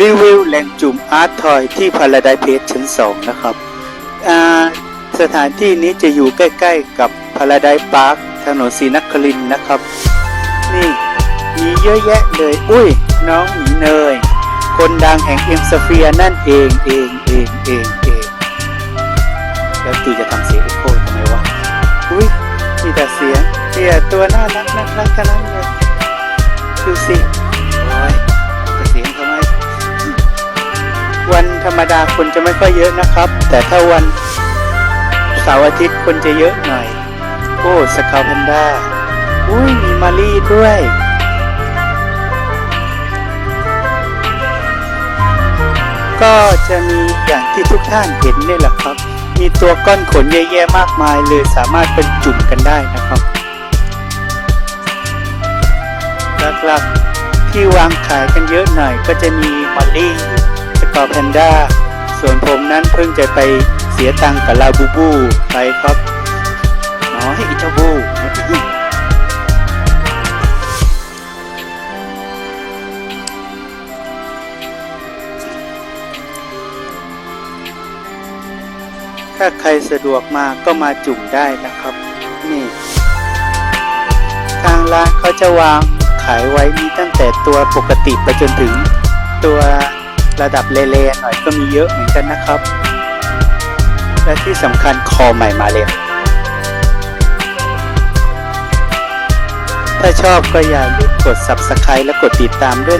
รีวิวแหล่งจุ่มอาร์ตทอยที่พาราไดเพจชั้นสองนะครับสถานที่นี้จะอยู่ใกล้ ๆ กับพาราไดพาร์คถนนศรีนครินนะครับ นี่มีเยอะแยะเลย อุ้ย น้องหมีเนย คนดังแห่งเอ็มสเฟียนั่นเองเองเองเองเองแล้วตูจะทำเสียงเอ็โคทำไมวะ อุ้ยมีแต่เสียงเสียตัวน่ารักน่ารักทั้งนั้นเลยดูสิ วันธรรมดาคนจะไม่ค่อยเยอะนะครับ แต่ถ้าวันเสาร์อาทิตย์คนจะเยอะหน่อย โอ้สกาวแพนด้าอุ้ยมีมารีด้วยก็จะมีอย่างที่ทุกท่านเห็นนี่แหละครับ มีตัวก้อนขนเยอะแยะมากมายเลยสามารถเป็นจุ่มกันได้นะครับ หลักๆที่วางขายกันเยอะหน่อยก็จะมีมอลลี่ สกอแพนด้าส่วนผมนั้นเพิ่งจะไปเสียตังกับลาบูบูไปครับอ๋อให้อีเจ้าบูถ้าใครสะดวกมาก็มาจุ่มได้นะครับ นี่ ทางร้านเขาจะวางขายไว้มีตั้งแต่ตัวปกติไปจนถึงตัว ระดับเลเลหน่อยก็มีเยอะเหมือนกันนะครับ และที่สำคัญคอใหม่มาเลยถ้าชอบก็อย่าลืมกด subscribe และกดติดตามด้วย